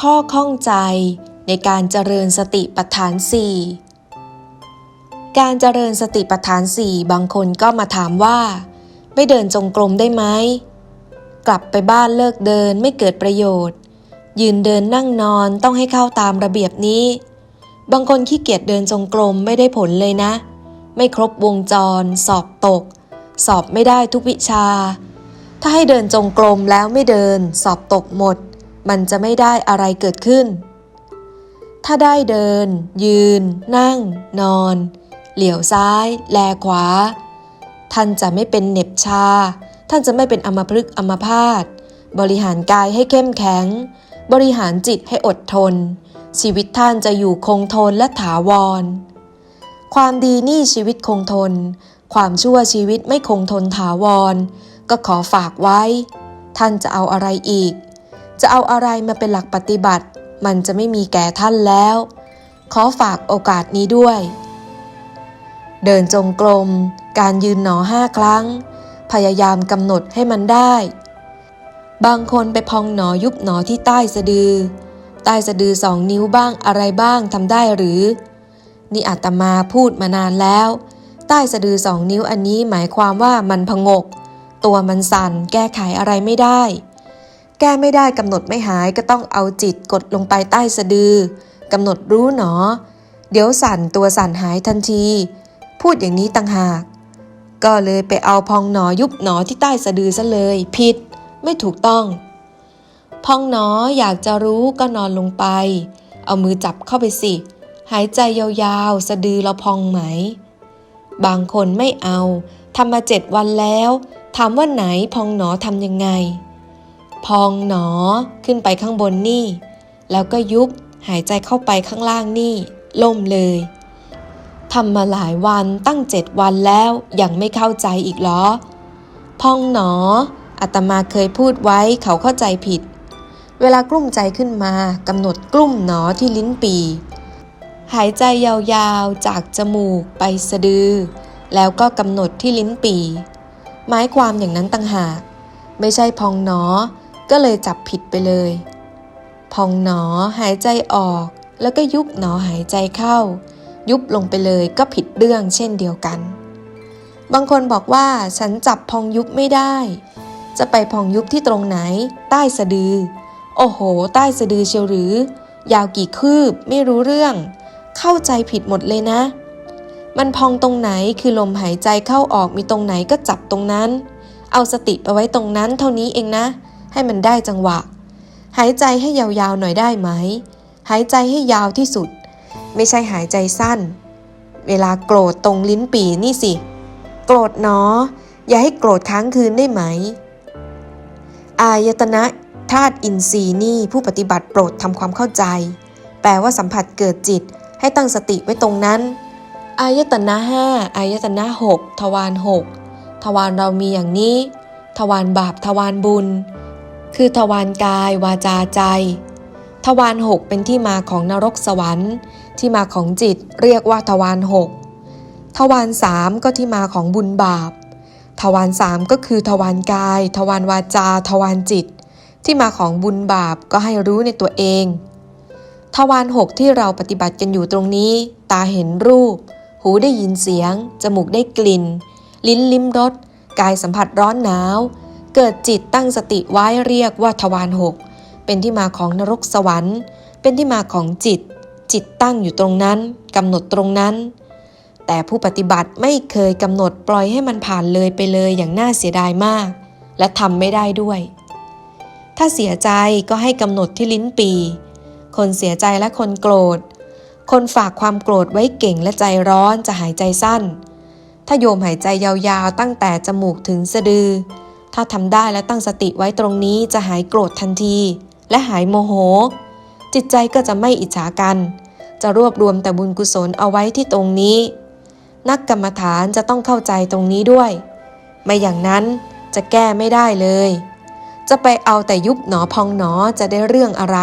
ข้อข้องใจในการเจริญสติปัฏฐานสี่การเจริญสติปัฏฐานสี่บางคนก็มาถามว่า ไม่เดินจงกรมได้ไหม กลับไปบ้านเลิกเดินไม่เกิดประโยชน์ ยืนเดินนั่งนอนต้องให้เข้าตามระเบียบนี้ บางคนขี้เกียจเดินจงกรมไม่ได้ผลเลยนะ ไม่ครบวงจร สอบตก สอบไม่ได้ทุกวิชา ถ้าให้เดินจงกรมแล้วไม่เดิน สอบตกหมด มันจะไม่ได้อะไรเกิดขึ้น ถ้าได้เดิน ยืน นั่ง นอน เหลียวซ้าย แลขวา ท่านจะไม่เป็นเหน็บชา ท่านจะไม่เป็นอมพฤกอมพาตบริหารกายให้เข้มแข็ง บริหารจิตให้อดทน ชีวิตท่านจะอยู่คงทนและถาวร ความดีนี่ชีวิตคงทน ความชั่วชีวิตไม่คงทนถาวร ก็ขอฝากไว้ ท่านจะเอาอะไรอีก จะเอาอะไรมาเป็นหลักปฏิบัติ มันจะไม่มีแก่ท่านแล้ว ขอฝากโอกาสนี้ด้วย เดินจงกรม การยืนหนอห้าครั้ง พยายามกำหนดให้มันได้ บางคนไปพองหนอยุบหนอที่ใต้สะดือ ใต้สะดือสองนิ้วบ้างอะไรบ้างทำได้หรือ นี่อาตมาพูดมานานแล้ว ใต้สะดือสองนิ้วอันนี้หมายความว่ามันพงก ตัวมันสั่นแก้ไขอะไรไม่ได้ แก้ไม่ได้กำหนดไม่หายก็ต้องเอาจิตกดลงไปใต้สะดือกำหนดรู้หนอ เดี๋ยวสั่นตัวสั่นหายทันที พูดอย่างนี้ต่างหาก ก็เลยไปเอาพองหนอยุบหนอที่ใต้สะดือซะเลย ผิด ไม่ถูกต้อง พองหนออยากจะรู้ก็นอนลงไป เอามือจับเข้าไปสิ หายใจยาวๆ สะดือเราพองไหม บางคนไม่เอาทำมาเจ็ดวันแล้ว ถามว่าไหนพองหนอทำยังไง พองหนอขึ้นไปข้างบนนี่ แล้วก็ยุบหายใจเข้าไปข้างล่างนี่ ล่มเลยทำมาหลายวันตั้งเจ็ดวันแล้วยังไม่เข้าใจอีกหรอ พองหนออาตมาเคยพูดไว้เขาเข้าใจผิด เวลากลุ้มใจขึ้นมากำหนดกลุ้มหนอที่ลิ้นปี หายใจยาวๆจากจมูกไปสะดือ แล้วก็กำหนดที่ลิ้นปี หมายความอย่างนั้นต่างหาก ไม่ใช่พองหนอ ก็เลยจับผิดไปเลย พองหนอหายใจออก แล้วก็ยุบหนอหายใจเข้า ยุบลงไปเลยก็ผิดเรื่องเช่นเดียวกัน บางคนบอกว่าฉันจับพองยุบไม่ได้ จะไปพองยุบที่ตรงไหน ใต้สะดือ โอ้โห ใต้สะดือเชียวหรือ ยาวกี่คืบไม่รู้เรื่อง เข้าใจผิดหมดเลยนะ มันพองตรงไหนคือลมหายใจเข้าออกมีตรงไหนก็จับตรงนั้นเอาสติไปไว้ตรงนั้นเท่านี้เองนะ ให้มันได้จังหวะ หายใจให้ยาวๆหน่อยได้ไหม หายใจให้ยาวที่สุด ไม่ใช่หายใจสั้น เวลาโกรธตรงลิ้นปี่นี่สิ โกรธเนาะอย่าให้โกรธค้างคืนได้ไหม อายตนะธาตุอินทรีย์นี่ผู้ปฏิบัติโปรดทำความเข้าใจ แปลว่าสัมผัสเกิดจิต ให้ตั้งสติไว้ตรงนั้น อายตนะห้าอายตนะหกทวารหกทวารเรามีอย่างนี้ ทวารบาปทวารบุญ คือทวารกายวาจาใจ ทวารหกเป็นที่มาของนรกสวรรค์ ที่มาของจิตเรียกว่าทวารหกทวารสามก็ที่มาของบุญบาป ทวารสามก็คือทวารกาย ทวารวาจา ทวารจิต ที่มาของบุญบาปก็ให้รู้ในตัวเอง ทวารหกที่เราปฏิบัติกันอยู่ตรงนี้ ตาเห็นรูป หูได้ยินเสียง จมูกได้กลิ่น ลิ้นลิ้มรส กายสัมผัสร้อนหนาว เกิดจิตตั้งสติไว้เรียกว่าทวารหกเป็นที่มาของนรกสวรรค์ เป็นที่มาของจิต จิตตั้งอยู่ตรงนั้นกำหนดตรงนั้น แต่ผู้ปฏิบัติไม่เคยกำหนดปล่อยให้มันผ่านเลยไปเลยอย่างน่าเสียดายมาก และทำไม่ได้ด้วย ถ้าเสียใจก็ให้กำหนดที่ลิ้นปี คนเสียใจและคนโกรธ คนฝากความโกรธไว้เก่งและใจร้อนจะหายใจสั้น ถ้าโยมหายใจยาวๆตั้งแต่จมูกถึงสะดือ ถ้าทำได้และตั้งสติไว้ตรงนี้จะหายโกรธทันที และหายโมโห จิตใจก็จะไม่อิจฉากัน จะรวบรวมแต่บุญกุศลเอาไว้ที่ตรงนี้ นักกรรมฐานจะต้องเข้าใจตรงนี้ด้วย ไม่อย่างนั้นจะแก้ไม่ได้เลย จะไปเอาแต่ยุบหนอพองหนอจะได้เรื่องอะไร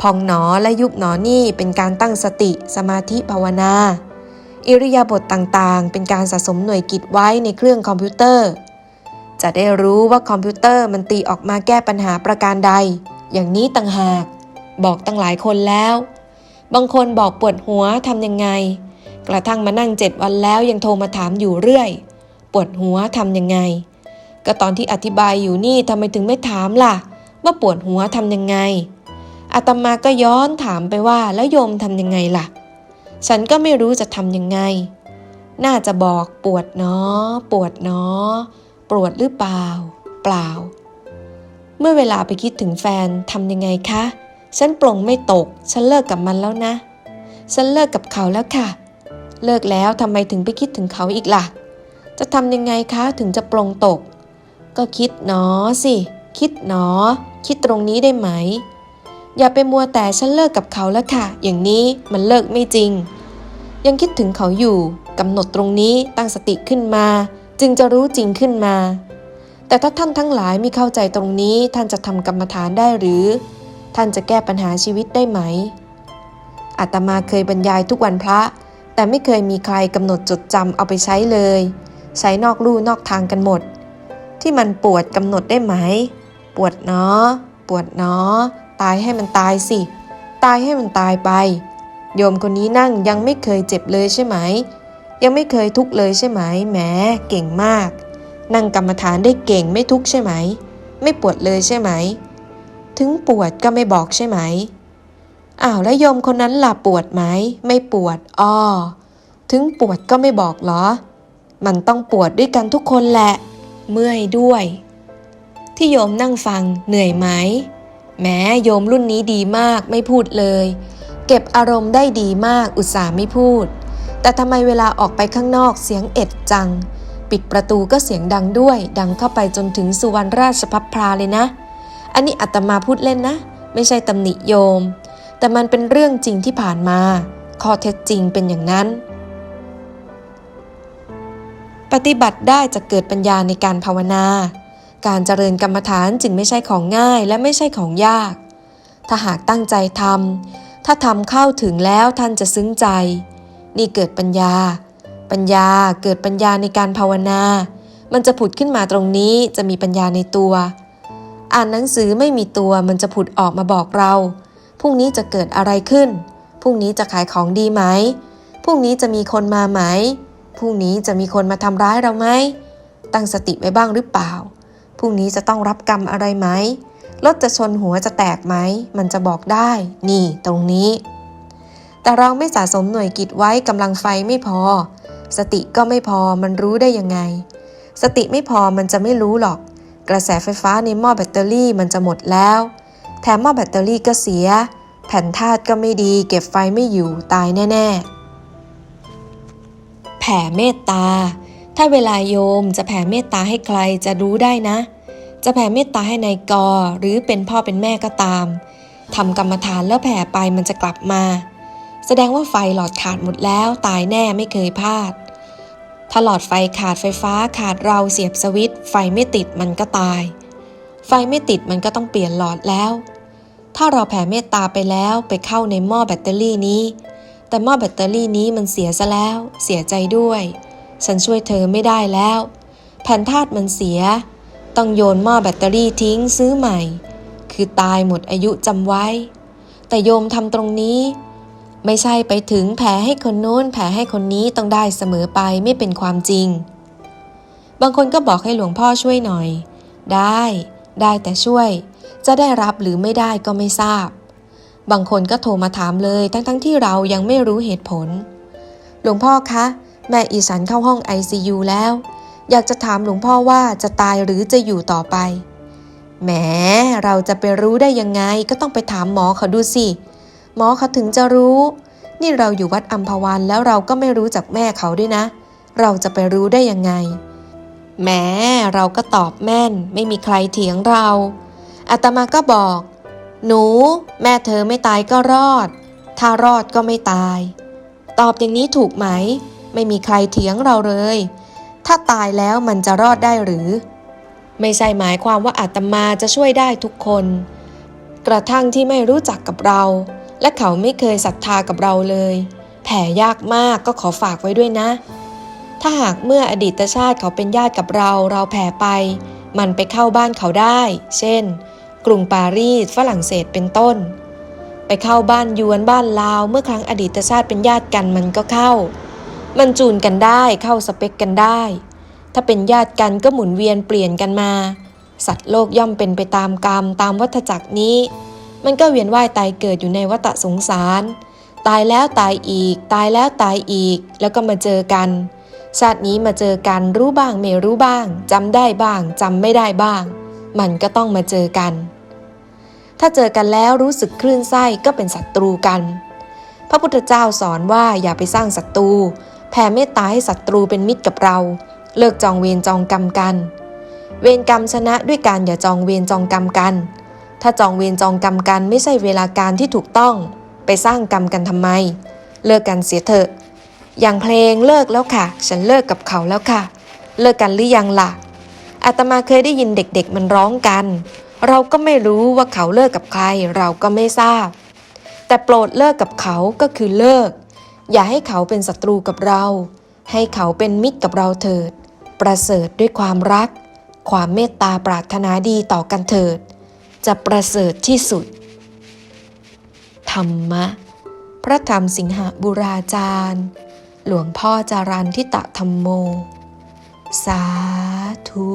พองหนอและยุบหนอนี่เป็นการตั้งสติสมาธิภาวนา อิริยาบถต่างๆ เป็นการสะสมหน่วยกิจไว้ในเครื่องคอมพิวเตอร์ จะได้รู้ว่าคอมพิวเตอร์มันตีออกมาแก้ปัญหาประการใด อย่างนี้ต่างหาก บอกตั้งหลายคนแล้ว บางคนบอกปวดหัวทำยังไง กระทั่งมานั่งเจ็ดวันแล้วยังโทรมาถามอยู่เรื่อย ปวดหัวทำยังไง ก็ตอนที่อธิบายอยู่นี่ทำไมถึงไม่ถามล่ะ ว่าปวดหัวทำยังไงอาตมาก็ย้อนถามไปว่าแล้วโยมทำยังไงล่ะ ฉันก็ไม่รู้จะทำยังไง น่าจะบอกปวดเนาะปวดเนาะ ปวดหรือเปล่า เปล่า เมื่อเวลาไปคิดถึงแฟนทำยังไงคะ ฉันปลงไม่ตก ฉันเลิกกับมันแล้วนะ ฉันเลิกกับเขาแล้วค่ะ เลิกแล้วทำไมถึงไปคิดถึงเขาอีกล่ะ จะทำยังไงคะถึงจะปลงตก ก็คิดหนอสิ คิดหนอ คิดตรงนี้ได้ไหม อย่าไปมัวแต่ฉันเลิกกับเขาแล้วค่ะ อย่างนี้มันเลิกไม่จริง ยังคิดถึงเขาอยู่กำหนดตรงนี้ตั้งสติขึ้นมา จึงจะรู้จริงขึ้นมา แต่ถ้าท่านทั้งหลายไม่เข้าใจตรงนี้ท่านจะทำกรรมฐานได้หรือ ท่านจะแก้ปัญหาชีวิตได้ไหมอาตมาเคยบรรยายทุกวันพระ แต่ไม่เคยมีใครกำหนดจดจำเอาไปใช้เลย ใช้นอกลู่นอกทางกันหมด ที่มันปวดกำหนดได้ไหม ปวดเนาะปวดเนาะตายให้มันตายสิ ตายให้มันตายไป โยมคนนี้นั่งยังไม่เคยเจ็บเลยใช่ไหม ยังไม่เคยทุกเลยใช่ไหมแหมเก่งมาก นั่งกรรมฐานได้เก่งไม่ทุกใช่ไหม ไม่ปวดเลยใช่ไหม ถึงปวดก็ไม่บอกใช่ไหมอ้าวแล้วโยมคนนั้นล่ะปวดไหมไม่ปวดอ้อถึงปวดก็ไม่บอกเหรอ มันต้องปวดด้วยกันทุกคนแหละ เมื่อยด้วย ที่โยมนั่งฟังเหนื่อยไหมแหมโยมรุ่นนี้ดีมากไม่พูดเลย เก็บอารมณ์ได้ดีมากอุตส่าห์ไม่พูด แต่ทำไมเวลาออกไปข้างนอกเสียงเอ็ดจัง ปิดประตูก็เสียงดังด้วย ดังเข้าไปจนถึงสุวรรณราชพัพพราเลยนะ อันนี้อาตมาพูดเล่นนะ ไม่ใช่ตำหนิโยม แต่มันเป็นเรื่องจริงที่ผ่านมา ข้อเท็จจริงเป็นอย่างนั้น ปฏิบัติได้จะเกิดปัญญาในการภาวนา การเจริญกรรมฐานจึงไม่ใช่ของง่ายและไม่ใช่ของยาก ถ้าหากตั้งใจทำถ้าทำเข้าถึงแล้วท่านจะซึ้งใจ นี่เกิดปัญญา ปัญญาเกิดปัญญาในการภาวนา มันจะผุดขึ้นมาตรงนี้จะมีปัญญาในตัว อ่านหนังสือไม่มีตัวมันจะผุดออกมาบอกเรา พรุ่งนี้จะเกิดอะไรขึ้น พรุ่งนี้จะขายของดีไหม พรุ่งนี้จะมีคนมาไหม พรุ่งนี้จะมีคนมาทำร้ายเราไหม ตั้งสติไว้บ้างหรือเปล่า พรุ่งนี้จะต้องรับกรรมอะไรไหมรถจะชนหัวจะแตกไหม มันจะบอกได้ นี่ตรงนี้ แต่เราไม่สะสมหน่วยกิจไว้กำลังไฟไม่พอ สติก็ไม่พอมันรู้ได้ยังไง สติไม่พอมันจะไม่รู้หรอก กระแสไฟฟ้าในหม้อแบตเตอรี่มันจะหมดแล้ว แถมหม้อแบตเตอรี่ก็เสีย แผ่นธาตุก็ไม่ดี เก็บไฟไม่อยู่ตายแน่ ๆ แผ่เมตตา ถ้าเวลาโยมจะแผ่เมตตาให้ใครจะรู้ได้นะ จะแผ่เมตตาให้ในายกอหรือเป็นพ่อเป็นแม่ก็ตามทำกรรมฐานแล้วแผ่ไปมันจะกลับมา แสดงว่าไฟหลอดขาดหมดแล้ว ตายแน่ไม่เคยพลาด ถ้าหลอดไฟขาดไฟฟ้าขาดเราเสียบสวิตช์ไฟไม่ติดมันก็ตาย ไฟไม่ติดมันก็ต้องเปลี่ยนหลอดแล้ว ถ้าเราแผ่เมตตาไปแล้วไปเข้าในหม้อแบตเตอรี่นี้ แต่หม้อแบตเตอรี่นี้มันเสียซะแล้ว เสียใจด้วย ฉันช่วยเธอไม่ได้แล้ว แผ่นธาตุมันเสีย ต้องโยนหม้อแบตเตอรี่ทิ้งซื้อใหม่ คือตายหมดอายุจำไว้ แต่โยมทำตรงนี้ ไม่ใช่ไปถึงแผ่ให้คนโน้นแผ่ให้คนนี้ต้องได้เสมอไปไม่เป็นความจริง บางคนก็บอกให้หลวงพ่อช่วยหน่อย ได้ ได้แต่ช่วย จะได้รับหรือไม่ได้ก็ไม่ทราบ บางคนก็โทรมาถามเลยทั้งๆทที่เรายังไม่รู้เหตุผล หลวงพ่อคะ แม่อีสันเข้าห้อง ICU แล้ว อยากจะถามหลวงพ่อว่าจะตายหรือจะอยู่ต่อไปแหมเราจะไปรู้ได้ยังไงก็ต้องไปถามหมอเขาดูสิ มอเขาถึงจะรู้ นี่เราอยู่วัดอัมพวันแล้วเราก็ไม่รู้จักแม่เขาด้วยนะ เราจะไปรู้ได้ยังไงแหมเราก็ตอบแม่น ไม่มีใครเถียงเราอาตมาก็บอก หนู แม่เธอไม่ตายก็รอด ถ้ารอดก็ไม่ตาย ตอบอย่างนี้ถูกไหม ไม่มีใครเถียงเราเลย ถ้าตายแล้วมันจะรอดได้หรือ ไม่ใช่หมายความว่าอาตมาจะช่วยได้ทุกคน กระทั่งที่ไม่รู้จักกับเรา และเขาไม่เคยศรัทธากับเราเลย แผ่ยากมากก็ขอฝากไว้ด้วยนะ ถ้าหากเมื่ออดีตชาติเขาเป็นญาติกับเราเราแผ่ไป มันไปเข้าบ้านเขาได้ เช่น กรุงปารีสฝรั่งเศสเป็นต้น ไปเข้าบ้านยวนบ้านลาวเมื่อครั้งอดีตชาติเป็นญาติกันมันก็เข้า มันจูนกันได้เข้าสเปคกันได้ ถ้าเป็นญาติกันก็หมุนเวียนเปลี่ยนกันมา สัตว์โลกย่อมเป็นไปตามกรรมตามวัฏจักรนี้ มันก็เวียนว่ายตายเกิดอยู่ในวัฏสงสาร ตายแล้วตายอีก ตายแล้วตายอีก แล้วก็มาเจอกัน ชาตินี้มาเจอกันรู้บ้างไม่รู้บ้างจำได้บ้างจำไม่ได้บ้าง มันก็ต้องมาเจอกัน ถ้าเจอกันแล้วรู้สึกคลื่นไส้ก็เป็นศัตรูกัน พระพุทธเจ้าสอนว่าอย่าไปสร้างศัตรูแผ่เมตตาให้ศัตรูเป็นมิตรกับเรา เลิกจองเวรจองกรรมกัน เวรกรรมชนะด้วยการอย่าจองเวรจองกรรมกัน ถ้าจองเวรจองกรรมกันไม่ใช่เวลาการที่ถูกต้อง ไปสร้างกรรมกันทำไม เลิกกันเสียเถอะ อย่างเพลงเลิกแล้วค่ะ ฉันเลิกกับเขาแล้วค่ะ เลิกกันหรือยังล่ะอาตมาเคยได้ยินเด็กๆมันร้องกัน เราก็ไม่รู้ว่าเขาเลิกกับใครเราก็ไม่ทราบ แต่โปรดเลิกกับเขาก็คือเลิก อย่าให้เขาเป็นศัตรูกับเรา ให้เขาเป็นมิตรกับเราเถิด ประเสริฐด้วยความรัก ความเมตตาปรารถนาดีต่อกันเถิด จะประเสริฐที่สุด ธรรมะ พระธรรมสิงหบุราจารย์ หลวงพ่อจารันทิตะธรรมโม สาธุ